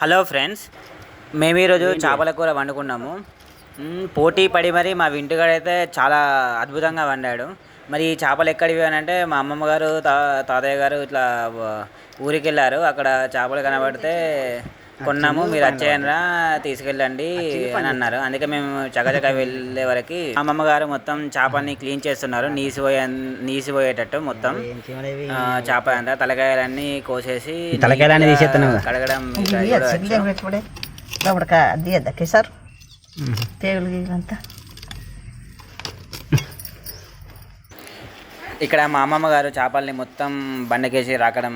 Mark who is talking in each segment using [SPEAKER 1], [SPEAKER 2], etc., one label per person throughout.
[SPEAKER 1] Hello friends మేము ఈరోజు చేపల కూర వండుకున్నాము. పోటీ పడి మరి మా వింటిగాడైతే చాలా అద్భుతంగా వండాడు. మరి ఈ చేపలు ఎక్కడివి అని అంటే మా అమ్మమ్మ గారు తా తాతయ్య గారు ఇట్లా ఊరికి వెళ్ళారు అక్కడ చేపలు కనబడితే కొన్నాము మీరు వచ్చేయనరా తీసుకెళ్ళండి అని అన్నారు. అందుకే మేము చకచక వెళ్ళే వరకు అమ్మమ్మ గారు మొత్తం చేపల్ని క్లీన్ చేస్తున్నారు. నీసిపోయే నీసిపోయేటట్టు మొత్తం. చేప అంతా తలకాయలన్నీ కోసేసి
[SPEAKER 2] తలకాయలన్నీ
[SPEAKER 1] నీట్గా
[SPEAKER 2] తీసేస్తున్నావు.
[SPEAKER 1] కడగడం
[SPEAKER 3] అది సార్ గీగులంతా
[SPEAKER 1] ఇక్కడ మా అమ్మమ్మ గారు చేపల్ని మొత్తం బండకేసి రాకడం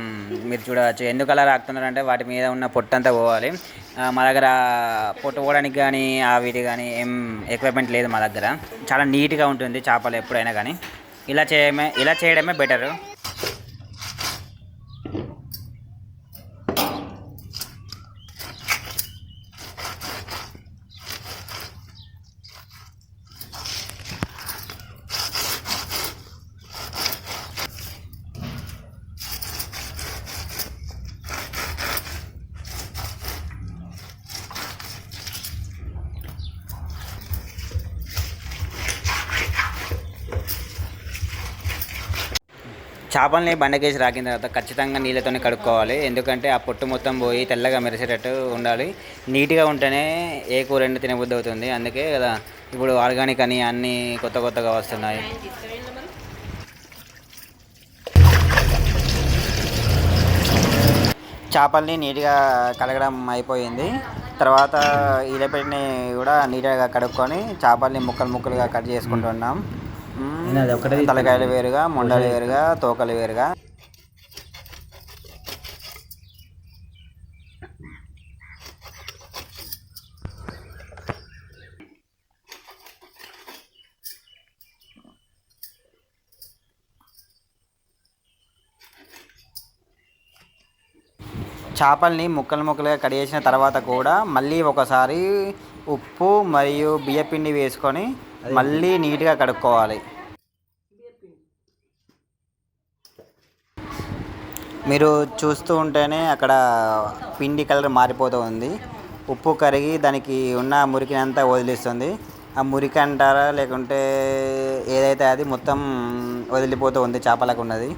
[SPEAKER 1] మీరు చూడవచ్చు. ఎందుకు అలా రాకుతున్నారంటే వాటి మీద ఉన్న పొట్టంతా పోవాలి. మా దగ్గర పొట్టు పోవడానికి కానీ ఆ వీటి కానీ ఏం ఎక్విప్మెంట్ లేదు మా దగ్గర. చాలా నీట్గా ఉంటుంది చేపలు ఎప్పుడైనా కానీ ఇలా చేయడమే ఇలా చేయడమే బెటరు చేపల్ని బండకేసి రాకిన తర్వాత ఖచ్చితంగా నీళ్ళతోనే కడుక్కోవాలి. ఎందుకంటే ఆ పొట్టు మొత్తం పోయి తెల్లగా మెరిసేటట్టు ఉండాలి. నీట్గా ఉంటేనే ఏ కూర అయినా తినబుద్ధి అవుతుంది. అందుకే కదా ఇప్పుడు ఆర్గానిక్ అని అన్నీ కొత్త కొత్తగా వస్తున్నాయి. చేపల్ని నీట్గా కడగడం అయిపోయింది. తర్వాత ఇలపెట్టిని కూడా నీట్గా కడుక్కొని చేపల్ని ముక్కలు ముక్కలుగా కట్ చేసుకుంటున్నాం. తలకాయలు వేరుగా మొండలు వేరుగా తోకలు వేరుగా. చేపల్ని ముక్కలు ముక్కలుగా కడిగేసిన తర్వాత కూడా మళ్ళీ ఒకసారి ఉప్పు మరియు బియ్యపిండి వేసుకొని మళ్ళీ నీట్గా కడుక్కోవాలి. మీరు చూస్తూ ఉంటేనే అక్కడ పిండి కలర్ మారిపోతూ ఉంది. ఉప్పు కరిగి దానికి ఉన్న మురికిని అంతా వదిలిస్తుంది. ఆ మురికి అంటారా లేకుంటే ఏదైతే అది మొత్తం వదిలిపోతూ ఉంది చేపలకు ఉన్నది.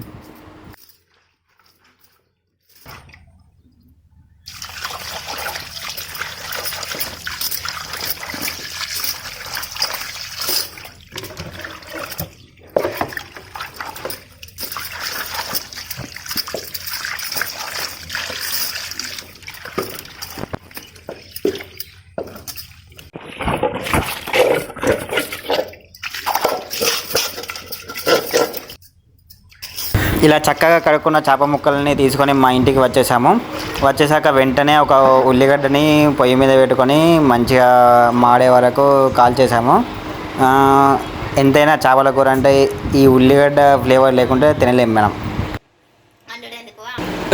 [SPEAKER 1] ఇలా చక్కగా కడుక్కున్న చేప ముక్కల్ని తీసుకొని మా ఇంటికి వచ్చేసాము. వచ్చేసాక వెంటనే ఒక ఉల్లిగడ్డని పొయ్యి మీద పెట్టుకొని మంచిగా మాడే వరకు కాల్చేసాము ఎంతైనా చేపల కూర అంటే ఈ ఉల్లిగడ్డ ఫ్లేవర్ లేకుంటే తినలేము మేడం.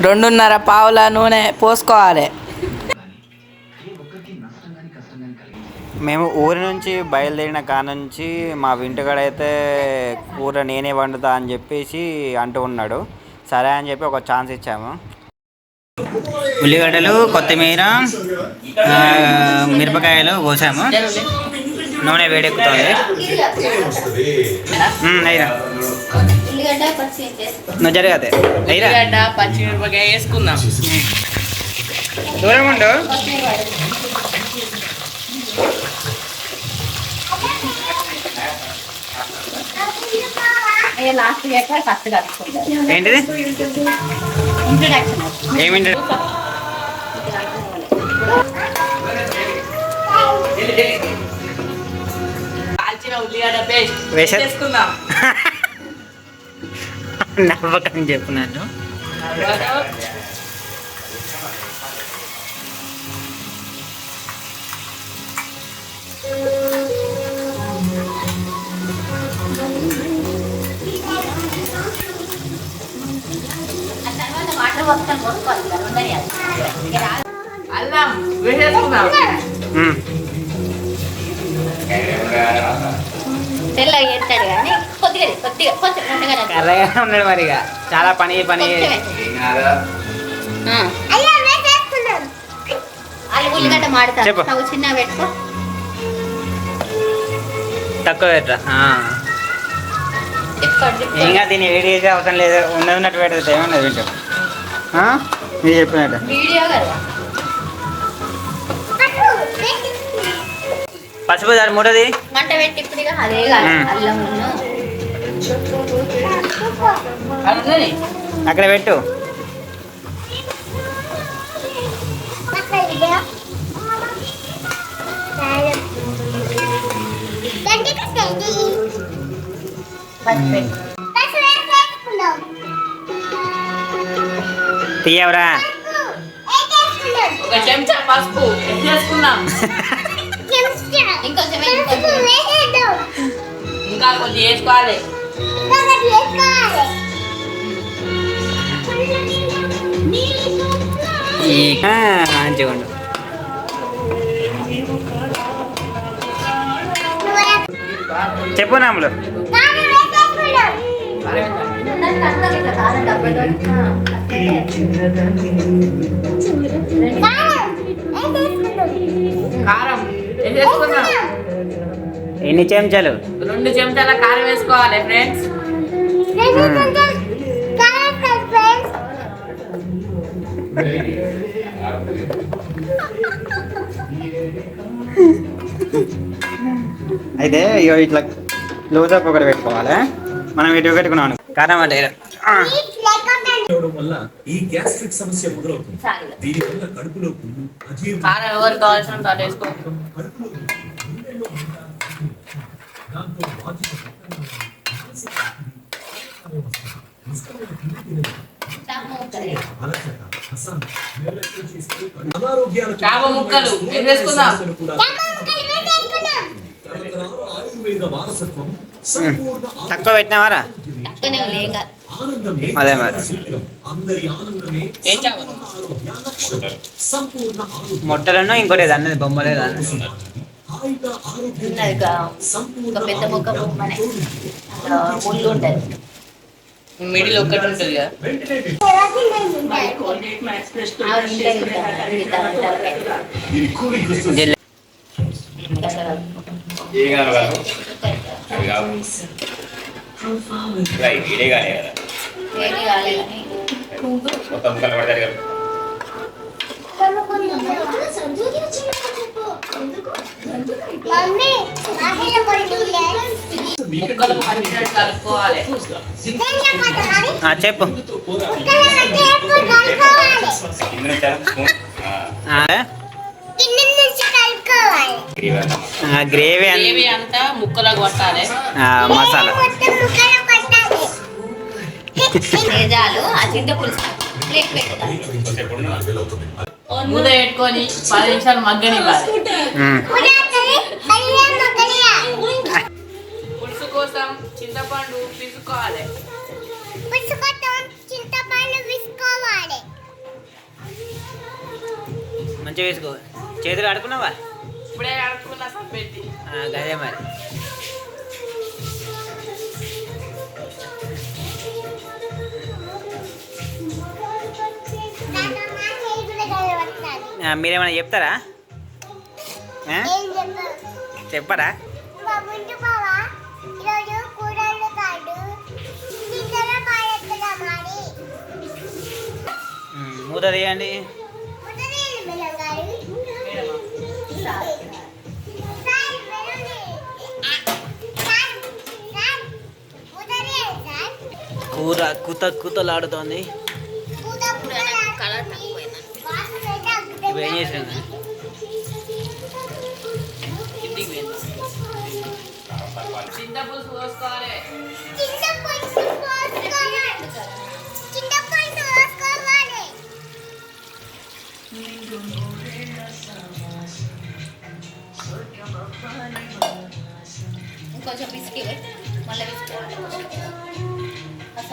[SPEAKER 3] రెండున్నర పావుల నూనె పోసుకోవాలి.
[SPEAKER 1] మేము ఊరి నుంచి బయలుదేరిన కాడ నుంచి మా వింటగాడైతే కూర నేనే వండుతా అని చెప్పేసి అంటూ ఉన్నాడు. సరే అని చెప్పి ఒక ఛాన్స్ ఇచ్చాము. ఉల్లిగడ్డలు కొత్తిమీర మిరపకాయలు కోసాము. నూనె వేడెక్కుతుంది. ఉమ్, అయ్యిరా నువ్వు జరగదే. అయ్యిరా
[SPEAKER 3] ఉల్లిగడ్డ పచ్చిమిరపకాయ వేసుకుందాం.
[SPEAKER 1] దూరం ఉండు.
[SPEAKER 4] లాస్ట్ ఎక్కడ ఫస్ట్ కలుపుకుంటారు
[SPEAKER 1] ఏంటిది?
[SPEAKER 4] ఇంట్రడక్షన్
[SPEAKER 1] ఏమింటి? నవ్వకం చెప్పున్నాను
[SPEAKER 3] అల్లం
[SPEAKER 4] తెల్లగా చేస్తాడు కానీ కొద్దిగా కొద్దిగా కొంచెం
[SPEAKER 1] కర్రగా ఉన్నాడు మరి ఇక చాలా పని పని
[SPEAKER 4] ఉల్లిగడ్డ మాడతా చిన్న పెట్టుకో
[SPEAKER 1] తక్కువ పెట్టరా ఇంకా దీన్ని వేడి చేసే అవసరం లేదు. ఉన్నది ఉన్నట్టు పెడితే ఏమన్నది వింటాం? మీరు చెప్పినట్టు.
[SPEAKER 4] వీడియో
[SPEAKER 1] పసుపు దాని మూడది
[SPEAKER 4] మంట పెట్టి ఇప్పుడు అదే. అల్లం.
[SPEAKER 1] అక్కడ పెట్టు. తీయవరా?
[SPEAKER 2] ఒక చెంచా పసుపు
[SPEAKER 4] ఇంకొంచెం.
[SPEAKER 2] ఇంకా కొంచెం వేసుకోవాలి.
[SPEAKER 1] ఉండు. చెప్పు నాములు.
[SPEAKER 4] కారం.
[SPEAKER 1] ఎన్ని చెంచాలు?
[SPEAKER 2] రెండు చెంచాల కారం వేసుకోవాలి ఫ్రెండ్స్
[SPEAKER 1] అయితే ఇట్లా లోజప్ ఒకటి పెట్టుకోవాలి? మనం ఇటు పెట్టుకున్నాను కారం అంటే
[SPEAKER 5] వల్ల ఈ గ్యాస్ట్రిక్ సమస్య మొదలవుతుంది. దీని వల్ల కడుపులో పుండు దాంతో ఆయుర్వేద వారసత్వం
[SPEAKER 1] తక్కువ పెట్టినావారా? అదే మరి. మొట్టలను ఇంకోటి అన్నది బొమ్మలేదు అన్నది.
[SPEAKER 4] పెద్ద ముక్క బొమ్మనే. ముళ్ళు ఉంటుంది.
[SPEAKER 2] మిడిల్ ఒక్కటి ఉంటుంది కదా.
[SPEAKER 1] జిల్లా
[SPEAKER 4] ఏమీ కాలే
[SPEAKER 2] ముక్కలు పచ్చినట్టు కలుపుకోవాలి.
[SPEAKER 1] ఆ, చెప్పు. ఆ, ఆ, గ్రేవీ
[SPEAKER 2] గ్రేవీ అంతా ముక్కలు కొట్టాలి.
[SPEAKER 1] ఆ, మసాలా.
[SPEAKER 2] మూత పెట్టుకొని పది నిమిషాలు
[SPEAKER 1] ఉమ్.
[SPEAKER 2] పులుసు కోసం చింతపండు పిసుకోవాలి
[SPEAKER 1] మంచిగా వేసుకో. చేతులు ఆడుకున్నావా
[SPEAKER 2] ఇప్పుడే కడుక్కున్నా సబ్బెట్టి
[SPEAKER 1] ఆ, గదే మరి. మీరేమైనా చెప్తారా? చెప్పరా? మూత తీయండి. కూర కుత కుతలాడుతోంది.
[SPEAKER 4] కలర్ తక్కువైంది పిసికి మళ్ళీ పిసుకోవాలి ఆ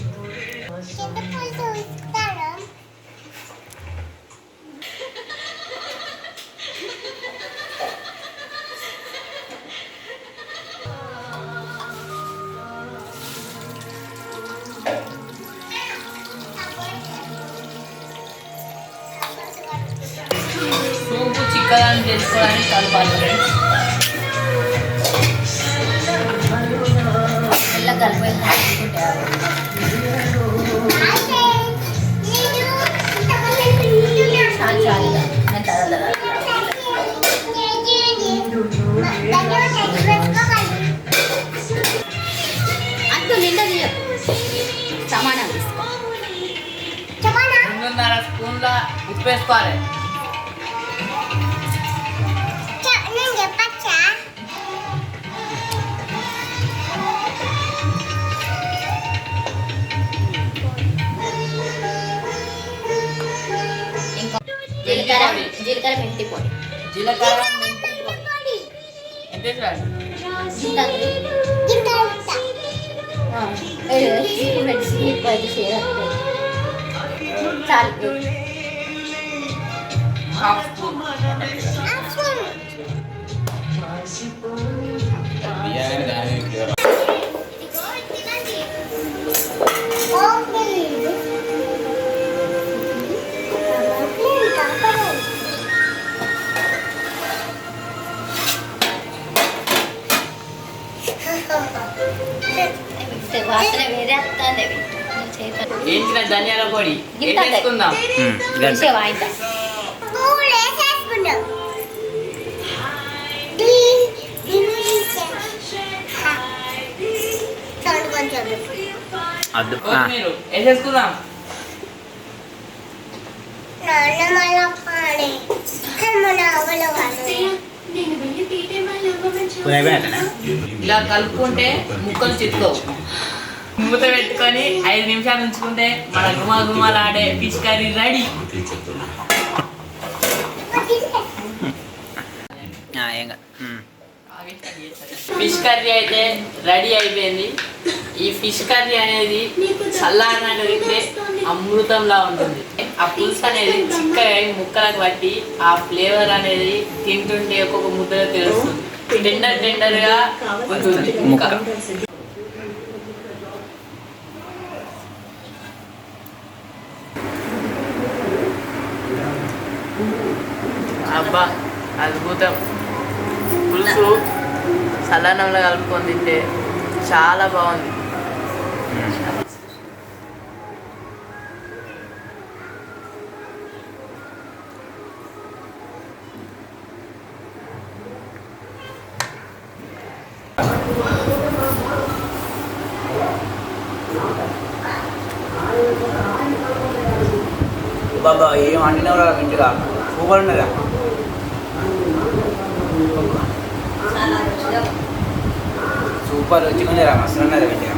[SPEAKER 2] ఉడకదని తెలుసుకోవడానికి కలపాలి ఫ్రెండ్స్
[SPEAKER 4] మెల్లగా కలిపి చాలు చాలు అంటూ నిండా. సమానం. తీసుకో
[SPEAKER 2] రెండున్నర స్పూన్ల ఉప్పు వేసుకోవాలి.
[SPEAKER 4] జీలకర్ర జీలకర్ర మెంతి పొడి
[SPEAKER 2] జీలకర్ర మెంతి పొడి. ఎంత వేసుకోవాలి
[SPEAKER 4] ఇంత ఆ, ఏడు, చీకు పెట్టి చీకు పెట్టి చేయరు. చాలు
[SPEAKER 2] వేసేసుకుందాం? ఇలా కలుపుకుంటే ముక్కలు చిట్టుకోవు మూత పెట్టుకొని ఐదు నిమిషాలు ఉంచుకుంటే మన గుమా గుమాలాడే
[SPEAKER 1] fish curry ready.
[SPEAKER 2] Fish curry అయితే రెడీ అయిపోయింది. ఈ ఫిష్ కర్రీ అనేది చల్లారినాక తింటే అమృతంలా ఉంటుంది. ఆ పులుసు అనేది చిక్కగా ముక్కలకు పట్టి ఆ ఫ్లేవర్ అనేది తింటుంటే ఒక్కొక్క ముద్దగా తెలుస్తుంది. టెండర్ టెండర్గా ఉంటుంది. ముక్క. అన్నంలో కలుపుకొని తింటే చాలా బాగుంది.
[SPEAKER 1] బాబా ఏం వండినవరా మంచిగా సూపర్ ఉన్నదా సూపర్ రుచిగా ఉన్నదా మస్తు ఉన్నదా ఇంటిగా